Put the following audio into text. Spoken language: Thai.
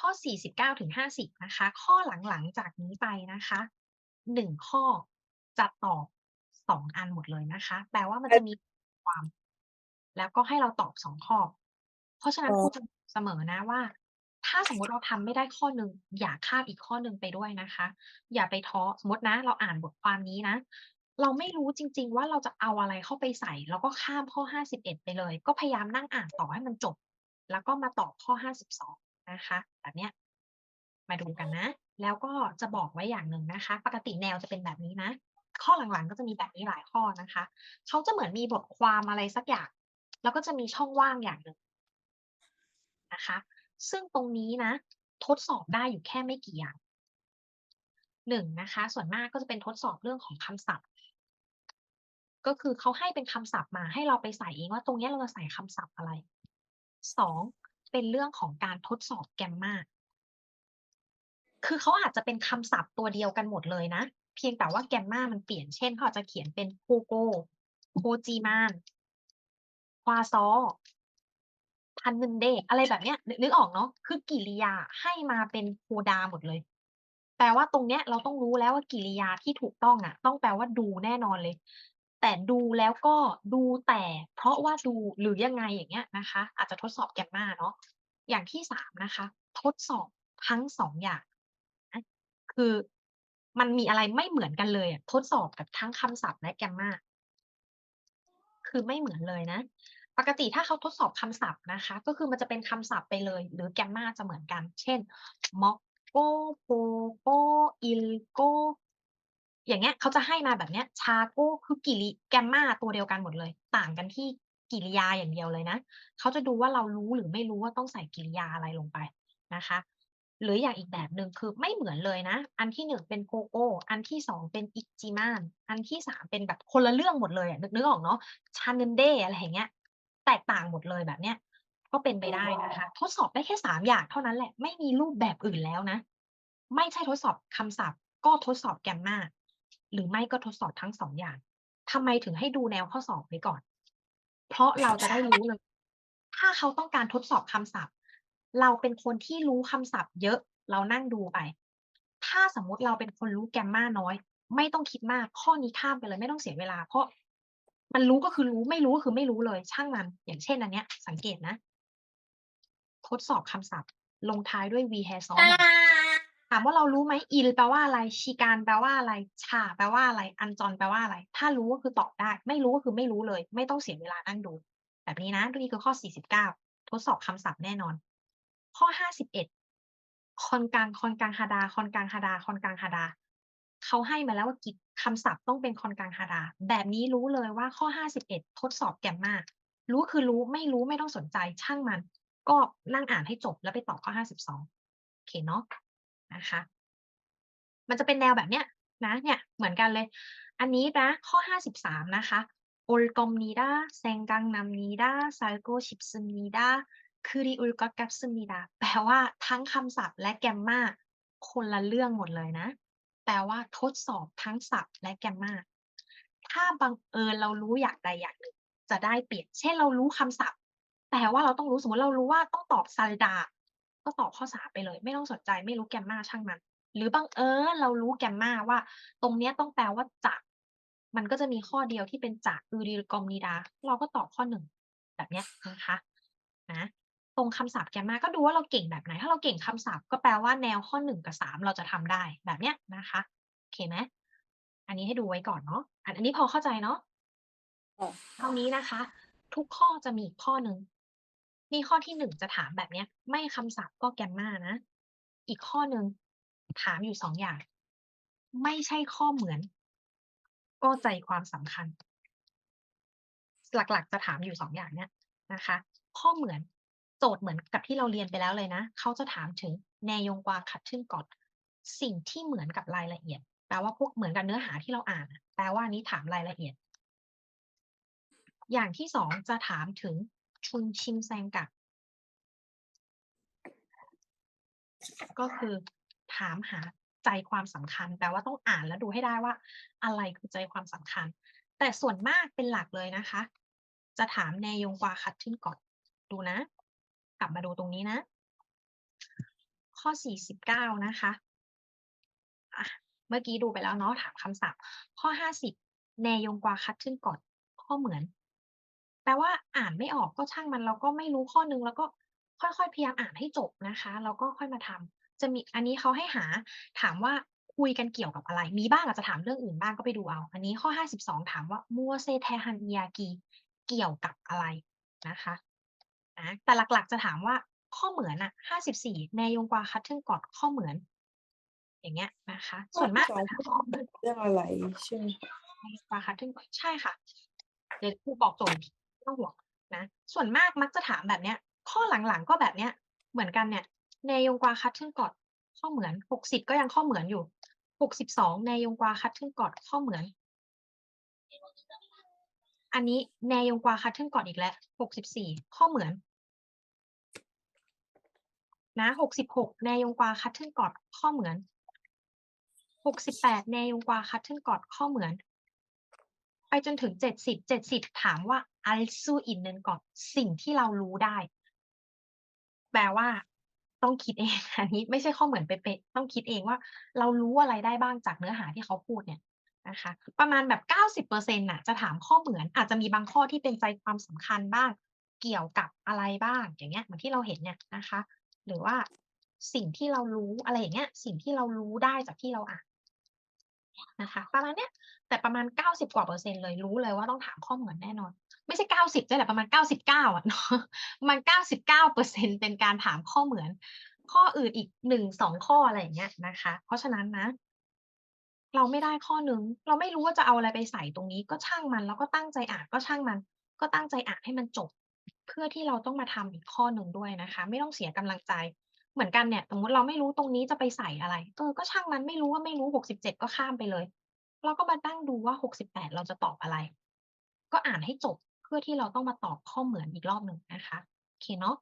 ข้อ 49ถึง50 นะคะ ข้อหลังๆจากนี้ไปนะคะ 1 ข้อจะตอบ 2 อันหมดเลยนะคะ แปลว่ามันจะมีความ แล้วก็ให้เราตอบ 2 ข้อ เพราะฉะนั้นอ๋อครูจะบอกเสมอนะว่า ถ้าสมมุติเราทำไม่ได้ข้อหนึ่งอย่าข้ามอีกข้อหนึ่งไปด้วยนะคะ อย่าไปท้อสมมุตินะ เราอ่านบทความนี้นะเราไม่รู้จริง ๆ ว่าเราจะเอาอะไรเข้าไปใส่ แล้วก็ข้ามข้อ 51 ไปเลย ก็พยายามนั่งอ่านต่อให้มันจบ แล้วก็มาตอบข้อ 52 นะคะ แบบเนี้ยมาดูกันนะ แล้วก็จะบอกไว้อย่างหนึ่งนะคะ ปกติแนวจะเป็นแบบนี้นะ ข้อหลังๆก็จะมีแบบนี้หลายข้อนะคะ เขาจะเหมือนมีบทความอะไรสักอย่าง แล้วก็จะมีช่องว่างอย่างหนึ่งนะคะ ซึ่งตรงนี้นะ ทดสอบได้อยู่แค่ไม่กี่อย่าง1นะคะ ส่วนมากก็จะเป็นทดสอบเรื่องของคำศัพท์ ก็คือเขาให้เป็นคำศัพท์มาให้เราไปใส่เองว่าตรงนี้เราจะใส่คำศัพท์อะไร2 เป็นเรื่องของการทดสอบ Grammar คือเขาอาจจะเป็นคำศัพท์ตัวเดียวกันหมดเลยนะ เพียงแต่ว่า Grammar มันเปลี่ยน เช่นเขาอาจจะเขียนเป็น Pogo Pojiman Croissant Panunder อะไรแบบเนี้ยนึกออกเนาะคือกิริยาให้มาเป็น Coda หมดเลย แปลว่าตรงเนี้ยเราต้องรู้แล้วว่ากิริยาที่ถูกต้องอะ ต้องแปลว่าดูแน่นอนเลย แต่ดูแล้วก็ดูแต่เพราะว่าดูหรือยังไงอย่างเงี้ยนะคะ อาจจะทดสอบ Grammar เนาะอย่างที่3นะคะ ทดสอบทั้ง2องอย่างคือมันมีอะไรไม่เหมือนกันเลยทดสอบกับทั้งคำศัพท์และ Grammar คือไม่เหมือนเลยนะ ปกติถ้าเขาทดสอบคำศัพท์นะคะ ก็คือมันจะเป็นคำศัพท์ไปเลย หรือ Grammar จะเหมือนกัน เช่น Mokko Pogo Ilgo อ อย่างเงี้ยเขาจะให้มาแบบเนี้ย Chago คือกิริ Grammar ตัวเดียวกันหมดเลย ต่างกันที่กิริยาอย่างเดียวเลยนะเขาจะดูว่าเรารู้หรือไม่รู้ว่าต้องใส่กิริยาอะไรลงไปนะคะ หรืออย่างอีกแบบหนึ่งคือไม่เหมือนเลยนะ อันที่1เป็น Pogo อันที่2เป็น Ichiman อันที่3เป็นแบบคนละเรื่องหมดเลยอะนึกนึกออกเนาะ Chanende อะไรอย่างเงี้ย แตกต่างหมดเลยแบบเนี้ยก็เป็นไปได้นะคะ ทดสอบได้แค่3อย่างเท่านั้นแหละไม่มีรูปแบบอื่นแล้วนะ ไม่ใช่ทดสอบคำศัพท์ ก็ทดสอบ Grammar หรือไม่ก็ทดสอบทั้ง2อย่างทำไมถึงให้ดูแนวข้อสอบไว้ก่อน เพราะเราจะได้รู้เลย ถ้าเขาต้องการทดสอบคำศัพท์ เราเป็นคนที่รู้คำศัพท์ เยอะเรานั่งดูไป ถ้าสมมุติเราเป็นคนรู้ Grammar น้อย ไม่ต้องคิดมากข้อนี้ข้ามไปเลย ไม่ต้องเสียเวลา เพราะมันรู้ก็คือรู้ไม่รู้ก็คือไม่รู้เลย ช่างมัน อย่างเช่นอันเนี้ย สังเกตนะ ทดสอบคำศัพท์ ลงท้ายด้วย we have song ถามว่าเรารู้ไหม il แปลว่าอะไร chikan แปลว่าอะไร cha แปลว่าอะไร anjon แปลว่าอะไร ถ้ารู้ก็คือตอบได้ ไม่รู้ก็คือไม่รู้เลย ไม่ต้องเสียเวลานั่งดู แบบนี้นะนี่คือข้อ 49 ทดสอบคำศัพท์แน่นอน ข้อ 51 คอนกลางคอนกลางฮาดาคอนกลางฮาดาคอนกลางฮาดาเขาให้มาแล้วว่ากิจคำศัพท์ต้องเป็นคอนกลางฮาดา แบบนี้รู้เลยว่าข้อ 51 ทดสอบ Grammar รู้คือรู้ไม่รู้ไม่ต้องสนใจช่างมัน ก็นั่งอ่านให้จบแล้วไปตอบข้อ 52โอเคเนาะ นะคะ มันจะเป็นแนวแบบเนี้ยนะเนี่ยเหมือนกันเลย อันนี้นะข้อห้าสิบสามนะคะโอลกอมนีดาแซงกังนัมนีดาซายโกชิปซึมนีดาคือริอุลกักับซึมนีดาแปลว่าทั้งคำศัพท์และแกมมาคนละเรื่องหมดเลยนะ แปลว่าทดสอบทั้งศัพท์และแกมมาถ้าบังเอิญเรารู้อยากใดอยากหนึ่งจะได้เปลี่ยนเช่นเรารู้คำศัพท์ แต่ว่าเราต้องรู้สมมติเรารู้ว่าต้องตอบซาลดา ก็ตอบข้อส3ไปเลย ไม่ต้องสนใจไม่รู้แกมมาช่างมัน หรือบางเออเรารู้แกมมาว่า ตรงเนี้ยต้องแปลว่าจาก มันก็จะมีข้อเดียวที่เป็นจากอือดีกอมนีดา เราก็ตอบข้อหนึ่งแบบเนี้ยนะคะนะตรงคำศัพท์แกมมาก็ดูว่าเราเก่งแบบไหน ถ้าเราเก่งคำศัพท์ก็แปลว่าแนวข้อหนึ่งกับสามเราจะทำได้แบบเนี้ยนะคะโอเคไหมอันนี้ให้ดูไว้ก่อนเนาะอันนี้พอเข้าใจเนาะเท่านี้นะคะ ทุกข้อจะมีข้อหนึ่ง นี่ข้อที่1จะถามแบบเนี้ย ไม่คำศัพท์ก็ Grammar นะ อีกข้อหนึ่งถามอยู่2องอย่าง ไม่ใช่ข้อเหมือน ก็ใจความสำคัญ หลักๆจะถามอยู่2องอย่างเนี้ยนะคะ ข้อเหมือนโจทย์เหมือนกับที่เราเรียนไปแล้วเลยนะ เขาจะถามถึงแนยงกวางขัดทึ่งก่อนสิ่งที่เหมือนกับรายละเอียด แปลว่าพวกเหมือนกับเนื้อหาที่เราอ่าน แปลว่านี้ถามรายละเอียด อย่างที่2จะถามถึง ชุนชิมแซงกัก ก็คือถามหาใจความสำคัญแปลว่าต้องอ่านแล้วดูให้ได้ว่า อะไรคือใจความสำคัญ แต่ส่วนมากเป็นหลักเลยนะคะ จะถามแนยงกวาคัดขึ้นก่อนดูนะ กลับมาดูตรงนี้นะ ข้อ 49 นะคะะเมื่อกี้ดูไปแล้วเนาะถามคำศัพท์ ข้อ 50 แนยงกวาคัดขึ้นก่อนข้อเหมือน แปลว่าอ่านไม่ออกก็ช่างมัน เราก็ไม่รู้ข้อนึงแล้วก็ค่อย ๆ พยายามอ่านให้จบนะคะ แล้วก็ค่อยมาทำ จะมี อันนี้เขาให้หา ถามว่าคุยกันเกี่ยวกับอะไร มีบ้างอาจจะถามเรื่องอื่นบ้างก็ไปดูเอา อันนี้ข้อ 52 ถามว่ามัวเซแทฮันยากีเกี่ยวกับอะไรนะคะนะแต่หลักๆจะถามว่าข้อเหมือนอะ54ในยงกวาคัดทิงกอดข้อเหมือน อย่างเงี้ยนะคะ ส่วนมากเรื่องอะไรใช่ไหมกวาคัดทิงใช่ค่ะ เดี๋ยวครูบอกโจท องห่วงนะ ส่วนมากมักจะถามแบบเนี้ย ข้อหลังๆก็แบบเนี้ย เหมือนกันเนี่ยในยงกวาคัดทึ่งกอดข้อเหมือนหกสิบก็ยังข้อเหมือนอยู่หกสิบสองในยงกวาคัดทึ่งกอดข้อเหมือน อันนี้ในยงกวาคัดทึ่งกอดอีกแล้วหกสิบสี่ข้อเหมือนนะหกสิบหกในยงกวาคัดทึ่งกอดข้อเหมือนหกสิบแปดในยงกวาคัดทึ่งกอดข้อเหมือน ไปจนถึงเจ็ดสิบเจ็ดสิบถามว่าอัลซูอินเนนก่อนสิ่งที่เรารู้ได้ แปลว่า ต้องคิดเองอันนี้ไม่ใช่ข้อเหมือนเป๊ะต้องคิดเองว่า เรารู้อะไรได้บ้างจากเนื้อหาที่เขาพูดเนี่ยนะคะ ประมาณแบบเก้าสิบเปอร์เซ็นต์น่ะจะถามข้อเหมือน อาจจะมีบางข้อที่เป็นใจความสำคัญบ้าง เกี่ยวกับอะไรบ้างอย่างเงี้ยเหมือนที่เราเห็นเนี่ยนะคะ หรือว่าสิ่งที่เรารู้อะไรอย่างเงี้ย สิ่งที่เรารู้ได้จากที่เราอ่าน นะคะประมาณเนี้ยแต่ประมาณ 90 กว่าเปอร์เซ็นต์เลยรู้เลยว่าต้องถามข้อเหมือนแน่นอน ไม่ใช่ 90เนี่ยแหละประมาณ 99อะเนาะประมาณ99%เป็นการถามข้อเหมือน ข้ออื่นอีก1-2ข้ออะไรอย่างเงี้ยนะคะ เพราะฉะนั้นนะ เราไม่ได้ข้อหนึ่งเราไม่รู้ว่าจะเอาอะไรไปใส่ตรงนี้ ก็ช่างมันเราก็ตั้งใจอ่านก็ช่างมัน ก็ตั้งใจอ่านให้มันจบ เพื่อที่เราต้องมาทำอีกข้อหนึ่งด้วยนะคะ ไม่ต้องเสียกำลังใจ เหมือนกันเนี่ย สมมติเราไม่รู้ตรงนี้จะไปใส่อะไร เออ ก็ช่างมันไม่รู้ก็ไม่รู้ 67 ก็ข้ามไปเลย เราก็มาตั้งดูว่า 68 เราจะตอบอะไร ก็อ่านให้จบเพื่อที่เราต้องมาตอบข้อเหมือนอีกรอบหนึ่งนะคะ โอเคเนาะ